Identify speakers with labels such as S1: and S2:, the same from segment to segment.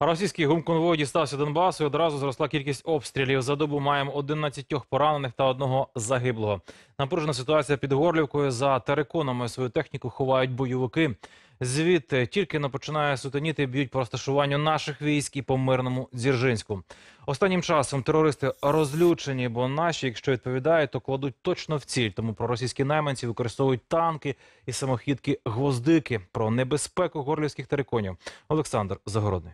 S1: Російський гумконвой дістався Донбасу і одразу зросла кількість обстрілів. За добу маємо 11 поранених та одного загиблого. Напружена ситуація під Горлівкою. За териконами свою техніку ховають бойовики. Звідти тільки не починає сутеніти, б'ють по розташуванню наших військ і по мирному Дзержинську. Останнім часом терористи розлючені, бо наші, якщо відповідають, то кладуть точно в ціль. Тому проросійські найманці використовують танки і самохідки гвоздики. Про небезпеку горлівських териконів. Олександр Загородний.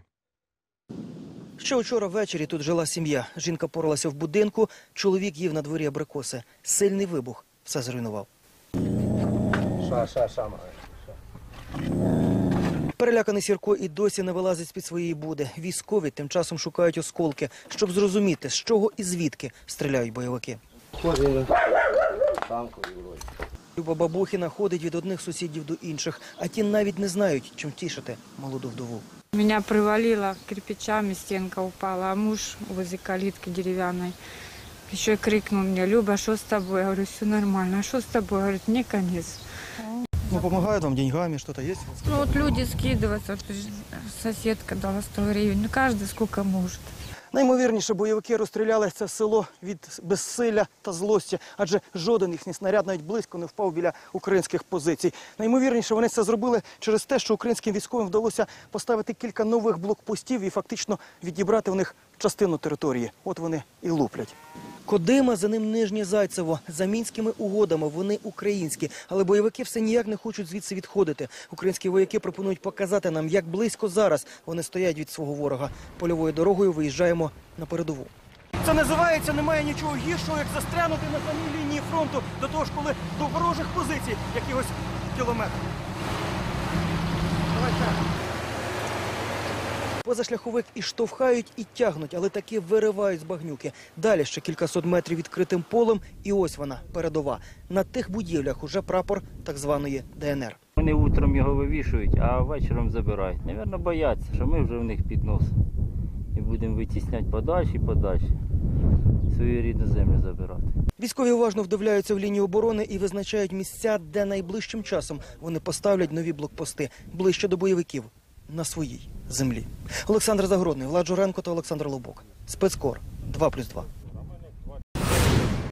S2: Ще вчора ввечері тут жила сім'я. Жінка поралася в будинку, чоловік їв на дворі абрикоси. Сильний вибух все зруйнував.
S3: Ша, ша, ша.
S2: Переляканий Сірко і досі не вилазить з-під своєї буди. Військові тим часом шукають осколки, щоб зрозуміти, з чого і звідки стріляють бойовики. Люба Бабухіна ходить від одних сусідів до інших, а ті навіть не знають, чим тішити молоду вдову.
S4: Меня привалило кирпичами, стенка упала, а муж возле калитки деревянной еще и крикнул мне, Люба, что с тобой? Я говорю, все нормально. А что с тобой? Говорит, мне конец.
S2: Ну, помогают вам деньгами, что-то есть?
S4: Ну вот люди скидываются, вот соседка дала 100 гривен, ну каждый сколько может.
S2: Наймовірніше, бойовики розстріляли це село від безсилля та злості, адже жоден їхній снаряд навіть близько не впав біля українських позицій. Наймовірніше, вони це зробили через те, що українським військовим вдалося поставити кілька нових блокпостів і фактично відібрати в них частину території. От вони і луплять. Кодима, за ним Нижнє Зайцево. За мінськими угодами вони українські, але бойовики все ніяк не хочуть звідси відходити. Українські вояки пропонують показати нам, як близько зараз вони стоять від свого ворога. Польовою дорогою виїжджаємо на передову. Це називається немає нічого гіршого, як застрянути на самій лінії фронту до того ж, коли до ворожих позицій якихось кілометр. Позашляховик і штовхають, і тягнуть, але таки виривають з багнюки. Далі ще кількасот метрів відкритим полем, і ось вона передова. На тих будівлях уже прапор так званої ДНР.
S5: Вони утром його вивішують, а вечором забирають. Навірно, бояться, що ми вже в них під нос. І будемо витісняти подальше і подальше. Свою рідну землю забирати.
S2: Військові уважно вдивляються в лінію оборони і визначають місця, де найближчим часом вони поставлять нові блокпости ближче до бойовиків на своїй землі. Олександр Загородний, Влад Журенко та Олександр Лобок. Спецкор 2+,2.